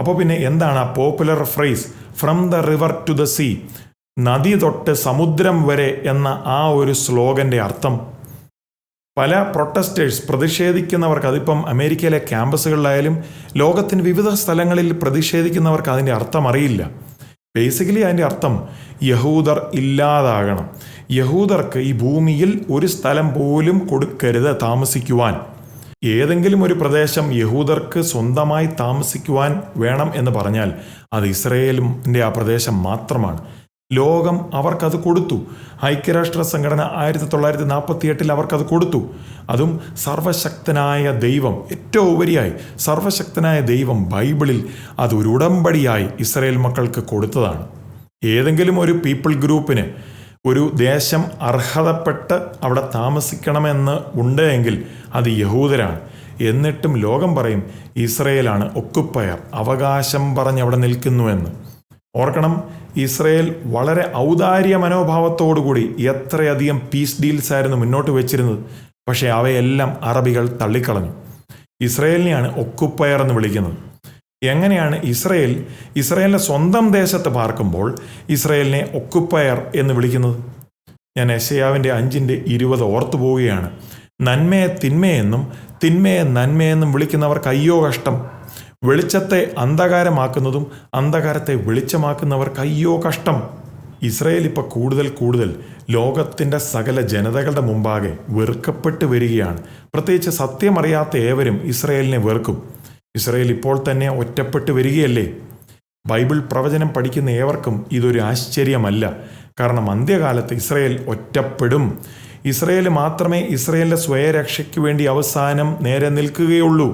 അപ്പോൾ പിന്നെ എന്താണ് ആ popular phrase from the river to the sea നദി തൊട്ട് സമുദ്രം വരെ എന്ന ആ ഒരു സ്ലോഗന്റെ അർത്ഥം. പല പ്രൊട്ടസ്റ്റേഴ്സ് പ്രതിഷേധിക്കുന്നവർക്ക് അതിപ്പം അമേരിക്കയിലെ ക്യാമ്പസുകളിലായാലും ലോകത്തിന് വിവിധ സ്ഥലങ്ങളിൽ പ്രതിഷേധിക്കുന്നവർക്ക് അതിന്റെ അർത്ഥം അറിയില്ല. ബേസിക്കലി അതിന്റെ അർത്ഥം യഹൂദർ ഇല്ലാതാകണം. യഹൂദർക്ക് ഈ ഭൂമിയിൽ ഒരു സ്ഥലം പോലും കൊടുക്കരുത് താമസിക്കുവാൻ. ഏതെങ്കിലും ഒരു പ്രദേശം യഹൂദർക്ക് സ്വന്തമായി താമസിക്കുവാൻ വേണം എന്ന് പറഞ്ഞാൽ അത് ഇസ്രയേലിന്റെ ആ പ്രദേശം മാത്രമാണ്. ലോകം അവർക്കത് കൊടുത്തു. ഐക്യരാഷ്ട്ര സംഘടന ആയിരത്തി തൊള്ളായിരത്തി നാൽപ്പത്തി എട്ടിൽ അവർക്കത് കൊടുത്തു. അതും സർവശക്തനായ ദൈവം ഏറ്റവും ഉപരിയായി സർവശക്തനായ ദൈവം ബൈബിളിൽ അത് ഒരു ഉടമ്പടിയായി ഇസ്രയേൽ മക്കൾക്ക് കൊടുത്തതാണ്. ഏതെങ്കിലും ഒരു പീപ്പിൾ ഗ്രൂപ്പിന് ഒരു ദേശം അർഹതപ്പെട്ട് അവിടെ താമസിക്കണമെന്ന് ഉണ്ട് എങ്കിൽ അത് യഹൂദരാണ്. എന്നിട്ടും ലോകം പറയും ഇസ്രയേലാണ് ഒക്കുപ്പയർ അവകാശം പറഞ്ഞ് അവിടെ നിൽക്കുന്നുവെന്ന്. ഓർക്കണം ഇസ്രയേൽ വളരെ ഔദാര്യ മനോഭാവത്തോടുകൂടി എത്രയധികം പീസ് ഡീൽസ് ആയിരുന്നു മുന്നോട്ട് വെച്ചിരുന്നത്. പക്ഷേ അവയെല്ലാം അറബികൾ തള്ളിക്കളഞ്ഞു. ഇസ്രയേലിനെയാണ് ഒക്കുപ്പയർ എന്ന് വിളിക്കുന്നത്. എങ്ങനെയാണ് ഇസ്രയേൽ ഇസ്രയേലിന്റെ സ്വന്തം ദേശത്ത് പാർക്കുമ്പോൾ ഇസ്രയേലിനെ ഒക്കുപ്പയർ എന്ന് വിളിക്കുന്നത്? ഞാൻ യശയാവിന്റെ അഞ്ചിന്റെ ഇരുപത് ഓർത്തു പോവുകയാണ്. നന്മയെ തിന്മയെന്നും തിന്മയെ നന്മയെന്നും വിളിക്കുന്നവർക്ക് അയ്യോ കഷ്ടം. വെളിച്ചത്തെ അന്ധകാരമാക്കുന്നതും അന്ധകാരത്തെ വെളിച്ചമാക്കുന്നവർക്ക് അയ്യോ കഷ്ടം. ഇസ്രയേൽ ഇപ്പോൾ കൂടുതൽ കൂടുതൽ ലോകത്തിന്റെ സകല ജനതകളുടെ മുമ്പാകെ വെറുക്കപ്പെട്ട് വരികയാണ്. പ്രത്യേകിച്ച് സത്യമറിയാത്ത ഏവരും ഇസ്രയേലിനെ വെറുക്കും. ഇസ്രയേൽ ഇപ്പോൾ തന്നെ ഒറ്റപ്പെട്ട് വരികയല്ലേ? ബൈബിൾ പ്രവചനം പഠിക്കുന്ന ഏവർക്കും ഇതൊരു ആശ്ചര്യമല്ല. കാരണം അന്ത്യകാലത്ത് ഇസ്രയേൽ ഒറ്റപ്പെടും. ഇസ്രയേൽ മാത്രമേ ഇസ്രയേലിന്റെ സ്വയരക്ഷയ്ക്ക് വേണ്ടി അവസാനം നേരെ നിൽക്കുകയുള്ളൂ.